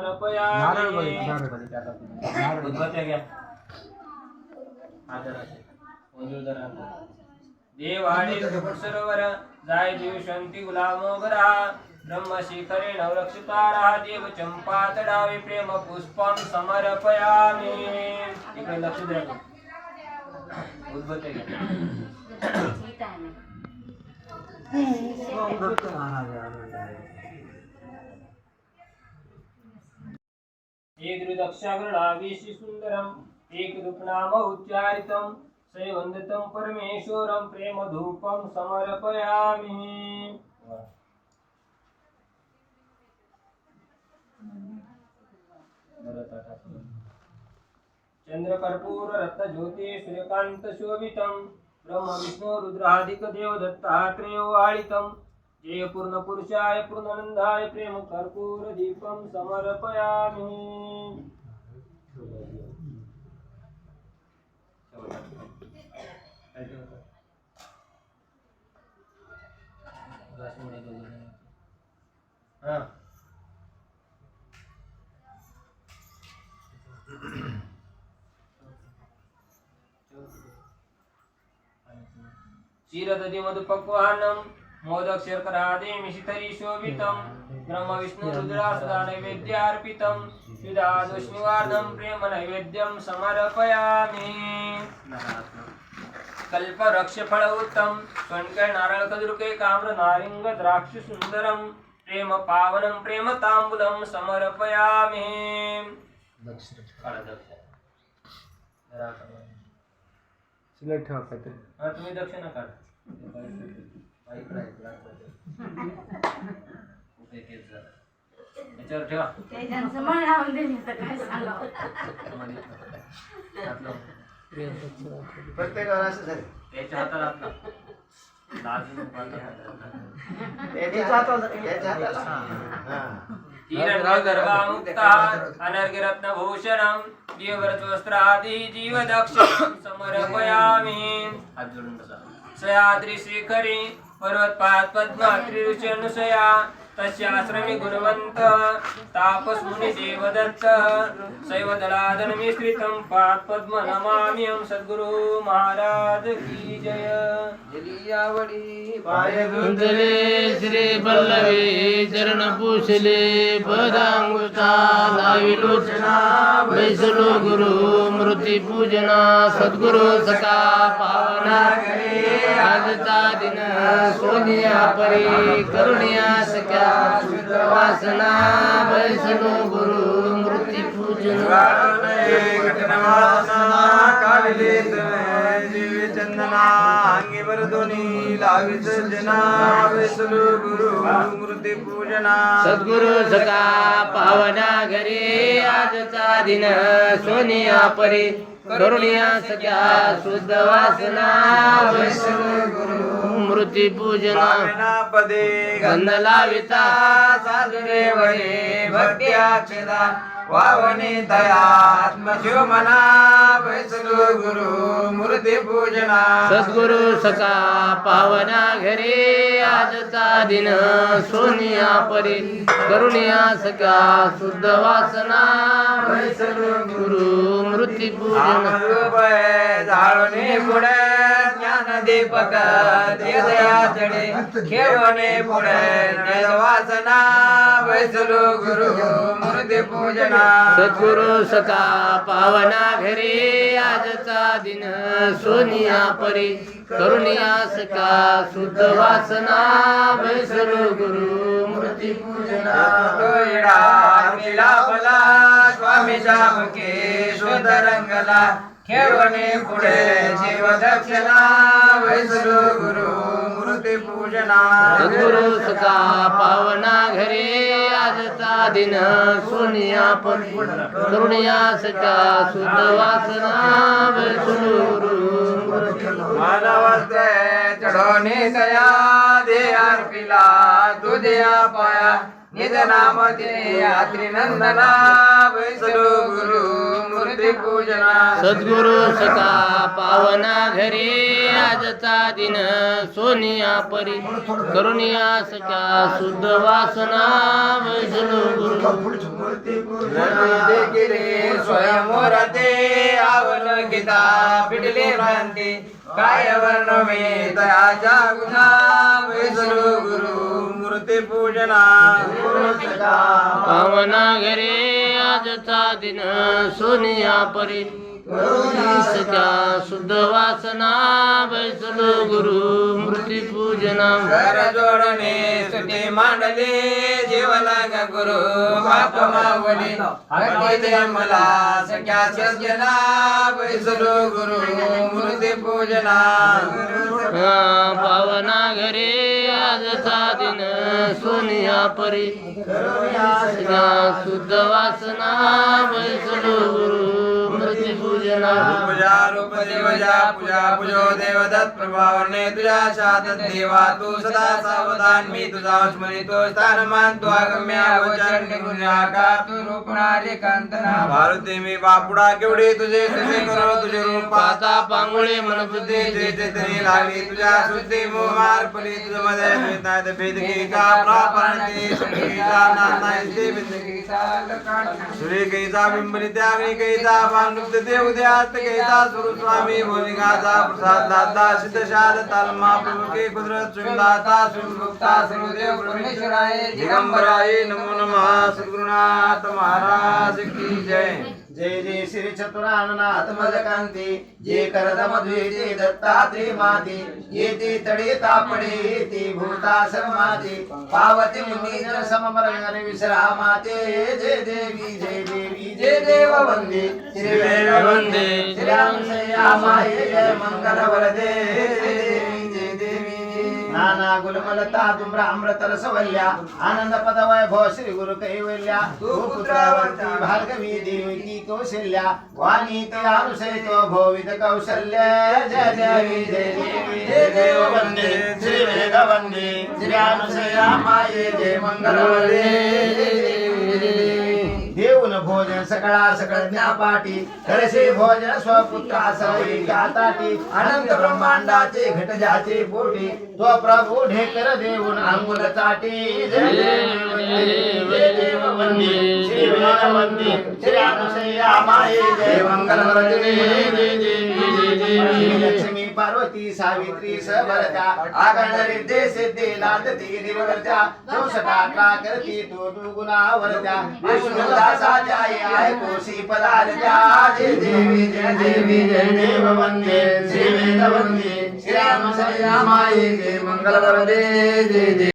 नारळ बघितलं, नारळ. नारळ धरा. देवाडे सरोवर जाय जीव शांती गुलाम बरा ब्रह्मशिखरे नवरक्षितारा देव चंपा तडावे प्रेम पुष्पम समर्पयामी. इकडे लक्ष द्या. उद्बत्त्या घ्या ओम दत्त महाराज आनंद सुन्दरम् एकरूपनाम उच्चारितं सैवन्दितं परमेश्वरं प्रेमधूपं समर्पयामि चंद्रकर्पूर रत्नज्योती सूर्यकांत जय पूर्ण पुरुषाय पूर्णानंदाय प्रेम कर्पूर दीपम समर्पयामि. हा. क्षीरदधि मधुपक्वान्नं मोदक शर्करादि मिशितरी शोभितं ब्रह्म विष्णु रुद्रासदा नैवेद्यार्पितं विदादुष्निवार्णं प्रेम नैवेद्यं समर्पयामि कल्पवृक्षफळ उत्तम स्वयंकर नारळ खजुरके काम्र नारिंग द्राक्ष सुंदरम प्रेम पावनं प्रेम तांबूलं समर्पयामि काढा दक्ष. जरा काढा. सिलेक्ट ठेवा काहीतरी. हा तुम्ही दक्षिणा काढा इकडं, इकडं. याच्यावर ठेवा त्यांचं मन राहून दे काय सांगावं. असं झालं त्याच्या हातात हातात. त्याच्या हाताला त्याच्या हाताला जीवव्रतवस्त्रादि जीवदक्षिणं समर्पयामि हात पर्वत बसा पद्म श्रीखरी अनुसया। त्रिरुचनुसया तस्याश्रमी गुणवंत तापस मुनी देवदत्त शैवदलादन मिश्रितं पाद पद्म नमाम्यं सद्गुरु महाराज की जय। जलियावडी पाय गुंतले श्री पल्लवी चरण पुसले पदांगुता लावी लोचना बैसलो गुरु मृती पूजना सद्गुरु सका पावना करे। आजचा दिन सोनिया परी करुणिया सख्या शुद्ध वासना पूजना चंदना जना गुरु मूर्ती पूजना सद्गुरु सका पावना घरी आजचा दिन सोनिया परी। करुणिया सख्या शुद्ध वासना वैष्णव गुरु। मृती पूजना। पदे गंध लाविता साधुरे वरे भक्ती अक्षदा वावने दयात्मशिव मना वैसलू गुरु मूर्ती पूजना। सद्गुरु सका पावना घरी आजचा दिन सोनिया परी। करुणिया सख्या शुद्ध वासना वैष्णव गुरु मृती पूजना। जाळणे पुढे दीपक खेळणे पुढे वासना बैसलो गुरु मूर्ती पूजना. सद्गुरु सका पावना घरी आजचा दिन सोनिया परी. करुणिया सका शुद्ध वासना बैसलो गुरु मूर्ती पूजना. तोयडा मिला भला स्वामीच्या मुखे शोध रंगला. पुढे जीव दक्षिणा गुरु मूर्ती पूजना सद्गुरु सका पावना घरी आजचा दिन सोनिया परी करुणिया सका शुद्ध वासना बैसलो गुरु मानवस्ते चढवणे तया दे अर्पिला तुझ्या पाया सद्गुरु सखा पावना घरी आजचा दिन सोनिया परी. करुणिया सख्या शुद्ध वासना वैसलो गुरु. स्वयंवरते आवल गीता पिटले भ्रांती. काय वर्णवे दयाच्या गुणा वैसलो गुरु मूर्ती पूजना। पावना घरी आजचा दिन सोनिया परी। शुद्ध वासना वैसलो गुरु मूर्ती पूजना। घर जोडणे सुटे मांडले जीवना गुरु बाप मावली हरती दे मला सख्या सज्जना वैसलो गुरु मूर्ती पूजना. पावना घरी आजचा दिन सोनिया परी. शुद्ध वासना वैसलो गुरु. मूर्ती पूजना पूजा रूप देवजा पूजा पूजो देवदत्त प्रभावने तुझ्या शादत देवा तू सदा सावधान मी तुझा स्मरितो स्थान मानतो अगम्य वचन निगुण्याका तू रूपणारे कांतना भारुते मी बापुडा केवढे तुझे तुझे करो तुझे रूप पाहता पांगुळे मन बुद्धी जे लागली तुझ्या शुद्धी मोहार पली तुझमध्ये भेदनाय भेद गीता प्रापणते संगीता नानाय ते भेद सूर्य कैसा बिंबरी त्यागणी कैसा देव द्यात कैसा सुरू स्वामी भूमिकाचा प्रसाद दाता सिद्ध तालमा प्रभु कुदरत सुंदाता सुमुक्ता सर्वदेव परमेश्वराय दिगंबराय नमो नमः सद्गुरुनाथ महाराज की जय। जय जय श्री चतुराननाथ मदकांती जे करद मधुये ते दत्तात्रे माते येते तडे तापडे येते भूता सर्माते पावते मुनी जन सममरण विश्रामाते जय देवी जय देवी जय देव वंदे श्री वेद वंदे श्री राम माये जय मंगल वरदे जय देवी जय देवी नाना गुलमलता तुमरा अमृत रसवल्या आनंद पद वैभव श्री गुरु कैवल्या तू पुत्रवंती भार्गवी देवी कौशल्या वाणी ते अनुसयतो भोवित कौशल्य जय देवी जय देवी जय देव वंदे श्री वेद वंदे सकळा सकळ ज्ञापाटी करसे भोजन स्वपुत्रासह अनंत ब्रह्मांडाचे घट जाचे पोटी तो प्रभू ढेकर देऊन अंगुल चाटी. जय देव वंदे, श्री वेद वंदे. श्री अनुसया माये जय मंगल वंदे. देवी लक्ष्मी पार्वती सावित्री सबरता आगण रिद्धे सिद्धे लादती निर्वरत्या चौसटा करती तो दुगुणावरत्या विष्णुदासाच्या आय कोशी पदारत्या जय देवी जय देवी जय देव वंदे श्री वेद वंदे श्री राम माये जय मंगल वरदे जय जय